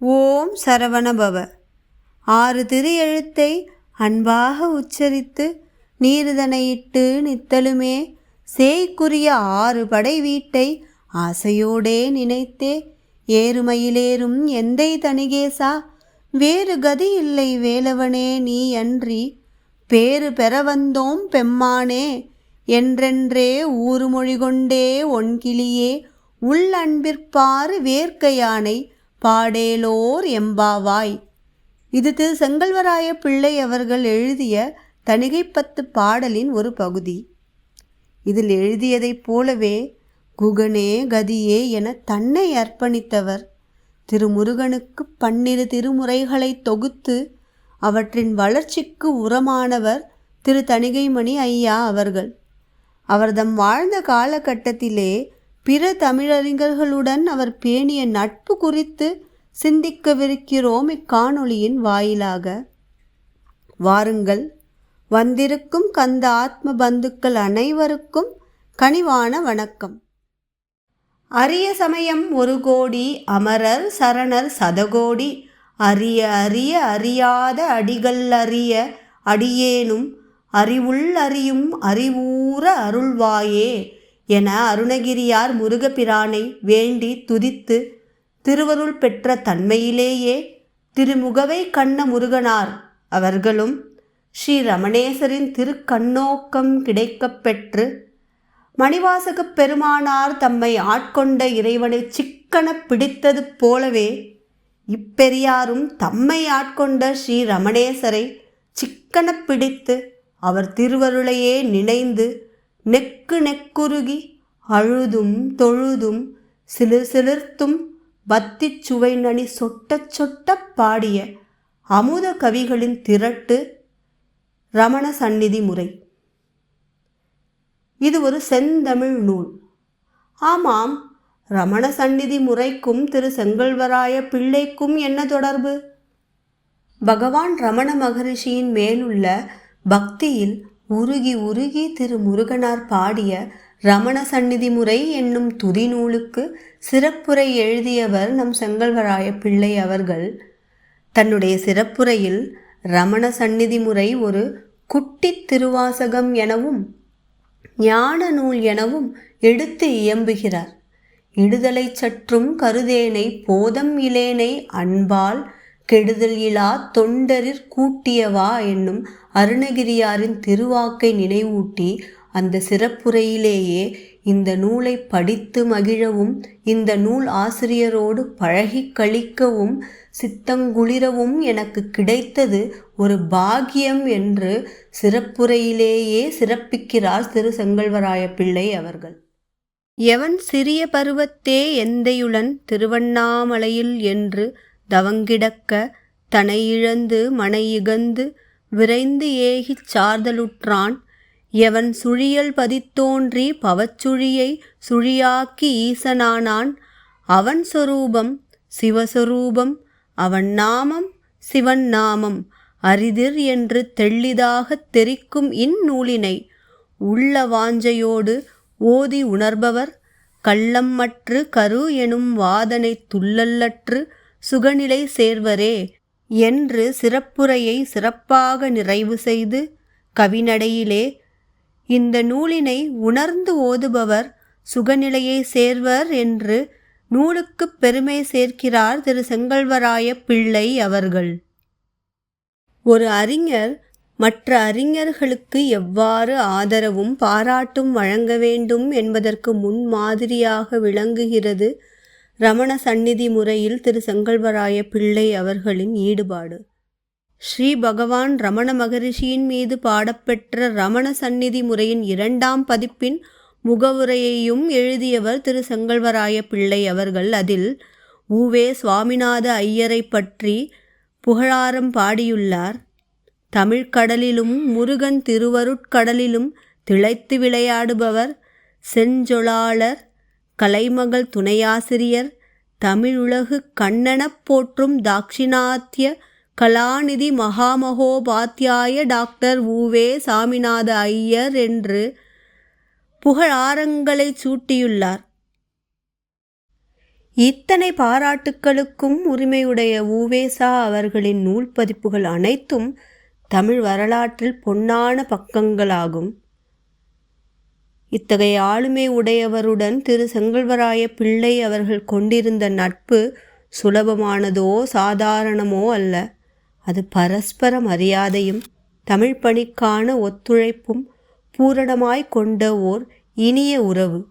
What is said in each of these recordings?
ஓம் சரவணபவ. ஆறு திரு எழுத்தை அன்பாக உச்சரித்து நீருதனையிட்டு நித்தலுமே சேய்க்குரிய ஆறு படை வீட்டை ஆசையோடே நினைத்தே ஏறுமயிலேறும் எந்தை தணிகேசா வேறு கதி இல்லை வேலவனே நீ அன்றி பேறு பெற வந்தோம் பெம்மானே என்றென்றே ஊறுமொழி கொண்டே ஒன்கிளியே உள் அன்பிற்பாறு வேர்க்கையானை பாடேலோர் எம்பாவாய். இது திரு செங்கல்வராய பிள்ளை அவர்கள் எழுதிய தணிகைப்பத்து பாடலின் ஒரு பகுதி. இதில் எழுதியதைப் போலவே குகனே கதியே என தன்னை அர்ப்பணித்தவர் திருமுருகனுக்கு பன்னிரு திருமுறைகளை தொகுத்து அவற்றின் வளர்ச்சிக்கு உரமானவர் திரு தணிகைமணி ஐயா அவர்கள். அவர்தம் வாழ்ந்த காலகட்டத்திலே பிற தமிழறிஞர்களுடன் அவர் பேணிய நட்பு குறித்து சிந்திக்கவிருக்கிறோம் இக்காணொளியின் வாயிலாக. வாருங்கள். வந்திருக்கும் கந்த ஆத்ம பந்துக்கள் அனைவருக்கும் கனிவான வணக்கம். அரிய சமயம் ஒரு கோடி அமரர் சரணர் சதகோடி அரிய அரிய அறியாத அடிகள் அறிய அடியேனும் அறிவுள் அறியும் அறிவூற அருள்வாயே. என அருணகிரியார் முருகபிரானை வேண்டி துதித்து திருவருள் பெற்ற தன்மையிலேயே திருமுகவை கண்ண முருகனார் அவர்களும் ஸ்ரீ ரமணேசரின் திருக்கண்ணோக்கம் கிடைக்கப் பெற்று மணிவாசகப் பெருமானார் தம்மை ஆட்கொண்ட இறைவனை சிக்கன பிடித்தது போலவே இப்பெரியாரும் தம்மை ஆட்கொண்ட ஸ்ரீ ரமணேசரை சிக்கன பிடித்து அவர் திருவருளையே நினைந்து நெக்கு நெக்குருகி அழுதும் தொழுதும் சிலு சிலிர்த்தும் பத்தி சுவை நனி சொட்ட சொட்ட பாடிய அமுத கவிகளின் திரட்டு ரமண சந்நிதி முறை. இது ஒரு செந்தமிழ் நூல். ஆமாம் ரமண சந்நிதி முறைக்கும் திரு செங்கல்வராய பிள்ளைக்கும் என்ன தொடர்பு? பகவான் ரமண மகரிஷியின் மேலுள்ள பக்தியில் உருகி உருகி திரு முருகனார் பாடிய ரமண சந்நிதி முறை என்னும் துதி நூலுக்கு சிறப்புரை எழுதியவர் நம் செங்கல்வராய பிள்ளை அவர்கள். தன்னுடைய சிறப்புரையில் ரமண சந்நிதி முறை ஒரு குட்டி திருவாசகம் எனவும் ஞான நூல் எனவும் எடுத்து இயம்புகிறார். இடுதலை சற்றும் கருதேனை போதம் இலேனை அன்பால் கெடுதல் இலா தொண்டரிற் கூட்டியவா என்னும் அருணகிரியாரின் திருவாக்கை நினைவூட்டி அந்த சிறப்புரையிலேயே இந்த நூலை படித்து மகிழவும் இந்த நூல் ஆசிரியரோடு பழகி கழிக்கவும் சித்தங்குளிரவும் எனக்கு கிடைத்தது ஒரு பாக்கியம் என்று சிறப்புரையிலேயே சிறப்பிக்கிறார் திரு செங்கல்வராய பிள்ளை அவர்கள். எவன் சிறிய பருவத்தே எந்தையுளன் திருவண்ணாமலையில் என்று தவங்கிடக்க தனை இழந்து மனை இகந்து விரைந்து ஏகிச் சார்தலுற்றான். எவன் சுழியல் பதித்தோன்றி பவச்சுழியை சுழியாக்கி ஈசனானான். அவன் சொரூபம் சிவஸ்வரூபம் அவன் நாமம் சிவன் நாமம். அரிதிர் என்று தெள்ளிதாகத் தெரிக்கும் இந்நூலினை உள்ள வாஞ்சையோடு ஓதி உணர்பவர். கள்ளம்மற்று கரு எனும் வாதனை துள்ளல்லற்று சுகநிலை சேர்வரே என்று சிறப்புரையை சிறப்பாக நிறைவு செய்து கவிநடையிலே இந்த நூலினை உணர்ந்து ஓதுபவர் சுகநிலையை சேர்வர் என்று நூலுக்கு பெருமை சேர்க்கிறார் திரு செங்கல்வராய பிள்ளை அவர்கள். ஒரு அறிஞர் மற்ற அறிஞர்களுக்கு எவ்வாறு ஆதரவும் பாராட்டும் வழங்க வேண்டும் என்பதற்கு முன்மாதிரியாக விளங்குகிறது ரமண சந்நிதி முறையில் திரு செங்கல்வராய பிள்ளை அவர்களின் ஈடுபாடு. ஸ்ரீ பகவான் ரமண மகரிஷியின் மீது பாடப்பெற்ற ரமண சந்நிதி முறையின் இரண்டாம் பதிப்பின் முகவுரையையும் எழுதியவர் திரு செங்கல்வராய பிள்ளை அவர்கள். அதில் ஊவே சுவாமிநாத ஐயரை பற்றி புகழாரம் பாடியுள்ளார். தமிழ்க்கடலிலும் முருகன் திருவருட்கடலிலும் திளைத்து விளையாடுபவர் செஞ்சொலாளர் கலைமகள் துணையாசிரியர் தமிழுலகு கண்ணனப் போற்றும் தாக்ஷிணாத்திய கலாநிதி மகாமகோபாத்தியாய டாக்டர் ஊவே சாமிநாத ஐயர் என்று புகழாரங்களை சூட்டியுள்ளார். இத்தனை பாராட்டுக்களுக்கும் உரிமையுடைய ஊவேசா அவர்களின் நூல் பதிப்புகள் அனைத்தும் தமிழ் வரலாற்றில் பொன்னான பக்கங்களாகும். இத்தகைய ஆளுமை உடையவருடன் திரு செங்கல்வராய பிள்ளை அவர்கள் கொண்டிருந்த நட்பு சுலபமானதோ சாதாரணமோ அல்ல. அது பரஸ்பர மரியாதையும் தமிழ் பணிக்கான ஒத்துழைப்பும் பூரணமாய் கொண்ட ஓர் இனிய உறவு.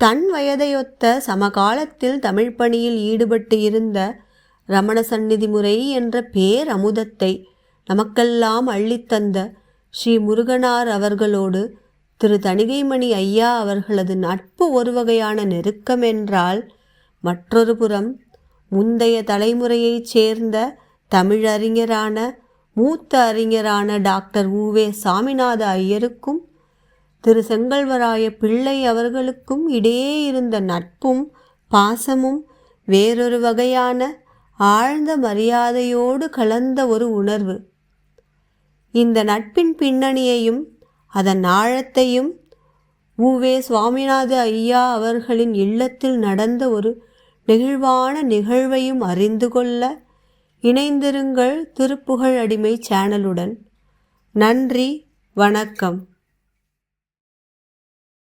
தன் வயதையொத்த சமகாலத்தில் தமிழ் பணியில் ஈடுபட்டு இருந்த ரமண சந்நிதி முறை என்ற பேரமுதத்தை நமக்கெல்லாம் அள்ளித்தந்த ஸ்ரீ முருகனார் அவர்களோடு திரு தணிகைமணி ஐயா அவர்களது நட்பு ஒரு வகையான நெருக்கம் என்றால் மற்றொரு புறம் முந்தைய தலைமுறையைச் சேர்ந்த தமிழறிஞரான மூத்த அறிஞரான டாக்டர் உவே சாமிநாத ஐயருக்கும் திரு. செங்கல்வராய பிள்ளை அவர்களுக்கும் இடையே இருந்த நட்பும் பாசமும் வேறொரு வகையான ஆழ்ந்த மரியாதையோடு கலந்த ஒரு உணர்வு. இந்த நட்பின் பின்னணியையும் அதன் ஆழத்தையும் உவே சுவாமிநாத ஐயா அவர்களின் இல்லத்தில் நடந்த ஒரு நெகிழ்வான நிகழ்வையும் அறிந்து கொள்ள இணைந்திருங்கள் திருப்புகழ் அடிமை சேனலுடன். நன்றி வணக்கம்.